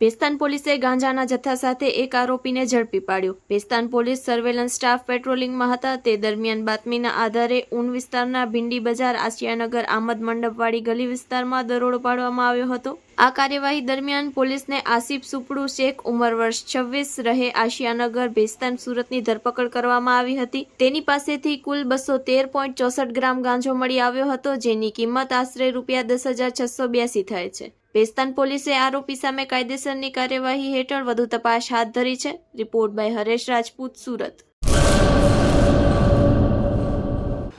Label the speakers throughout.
Speaker 1: ભેસ્તાન પોલીસે ગાંજાના જથ્થા સાથે એક આરોપીને ઝડપી પાડ્યો. ભેસ્તાન પોલીસ સર્વેલન્સ સ્ટાફ પેટ્રોલિંગમાં હતા. તે દરમિયાન બાતમીના આધારે ઉન વિસ્તારના ભીંડી બજાર આશિયાનગર આમદ મંડપવાળી ગલી વિસ્તારમાં દરોડો પાડવામાં આવ્યો હતો. આ કાર્યવાહી દરમિયાન પોલીસને આસિફ સુપડુ શેખ ઉંમર વર્ષ છવ્વીસ રહે આશિયાનગર ભેસ્તાન સુરતની ધરપકડ કરવામાં આવી હતી. તેની પાસેથી કુલ બસો તેર પોઈન્ટ ચોસઠ ગ્રામ ગાંજો મળી આવ્યો હતો, જેની કિંમત આશરે રૂપિયા દસ હજાર છસો બ્યાસી થાય છે. ભેસ્તાન પોલીસે આરોપી સામે કાયદેસરની કાર્યવાહી હેઠળ વધુ તપાસ હાથ ધરી છે. Report by Haresh Rajput Surat.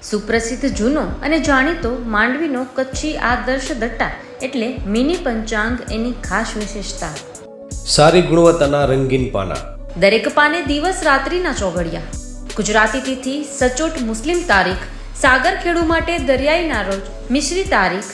Speaker 2: સુપ્રસિદ્ધ જૂનો અને જાણીતો માંડવીનો કચ્છી આદર્શ દટ્ટા એટલે મિની પંચાંગ એની ખાસ વિશેષતા.
Speaker 3: સારી ગુણવત્તાના રંગીન પાના.
Speaker 2: દરેક પાને દિવસ રાત્રિના ચોઘડિયા. ગુજરાતી તિથિ સચોટ મુસ્લિમ તારીખ સાગર ખેડુ માટે દરિયાઈના રોજ મિશ્રી તારીખ